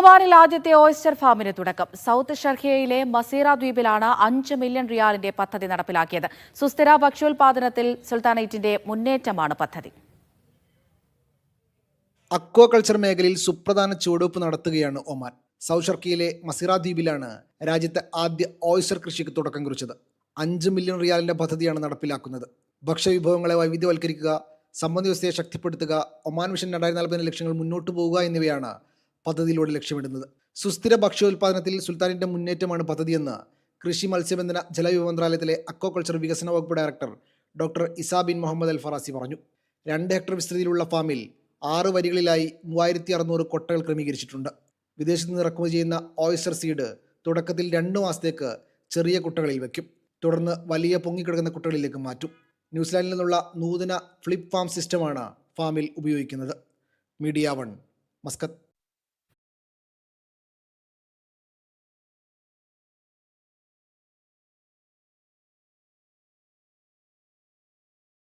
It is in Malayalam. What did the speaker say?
ഒമാനിൽ ആദ്യത്തെ ഓയിസ്റ്റർ ഫാമിന് തുടക്കം. സൗത്ത് ഷർഹിയയിലെ മസീറ ദ്വീപിലാണ് അഞ്ച് മില്യൺ റിയാലിന്റെ പദ്ധതി നടപ്പിലാക്കിയത്. സുസ്ഥിര ഭക്ഷ്യോൽപാദനത്തിൽ സുൽത്താനേറ്റിന്റെ മുന്നേറ്റമാണ് പദ്ധതി. അക്വാകൾച്ചർ മേഖലയിൽ സുപ്രധാന ചുവടുവെപ്പ് നടത്തുകയാണ് ഒമാൻ. സൗത്ത് ഷർക്കിയിലെ മസീറ ദ്വീപിലാണ് രാജ്യത്തെ ആദ്യ ഓയിസ്റ്റർ കൃഷിക്ക് തുടക്കം കുറിച്ചത്. അഞ്ച് മില്യൺ റിയാലിന്റെ പദ്ധതിയാണ് നടപ്പിലാക്കുന്നത്. ഭക്ഷ്യവിഭവങ്ങളെ വൈവിധ്യവൽക്കരിക്കുക സമ്പദ് വ്യവസ്ഥയെ ശക്തിപ്പെടുത്തുക ഒമാൻ മിഷൻ രണ്ടായിരത്തി നാൽപ്പതിന് ലക്ഷ്യങ്ങൾ മുന്നോട്ട് പോവുക എന്നിവയാണ് പദ്ധതിയിലൂടെ ലക്ഷ്യമിടുന്നത്. സുസ്ഥിര ഭക്ഷ്യോൽപാദനത്തിൽ സുൽത്താനിന്റെ മുന്നേറ്റമാണ് പദ്ധതിയെന്ന് കൃഷി മത്സ്യബന്ധന ജലവിഭവ മന്ത്രാലയത്തിലെ അക്വാകൾച്ചർ വികസന വകുപ്പ് director doctor Isa bin Mohammed Al Farasi പറഞ്ഞു. രണ്ട് ഹെക്ടർ വിസ്തൃതിയിലുള്ള ഫാമിൽ ആറ് വരികളിലായി മൂവായിരത്തി അറുന്നൂറ് കൊട്ടകൾ ക്രമീകരിച്ചിട്ടുണ്ട്. വിദേശത്ത് നിന്ന് ഇറക്കുമതി ചെയ്യുന്ന ഓയിസ്റ്റർ സീഡ് തുടക്കത്തിൽ രണ്ട് മാസത്തേക്ക് ചെറിയ കുട്ടകളിൽ വയ്ക്കും തുടർന്ന് വലിയ പൊങ്ങിക്കിടക്കുന്ന കുട്ടകളിലേക്ക് മാറ്റും. ന്യൂസിലാൻഡിൽ നിന്നുള്ള നൂതന ഫ്ലിപ്പ് ഫാം സിസ്റ്റമാണ് ഫാമിൽ ഉപയോഗിക്കുന്നത്. Media one Muscat.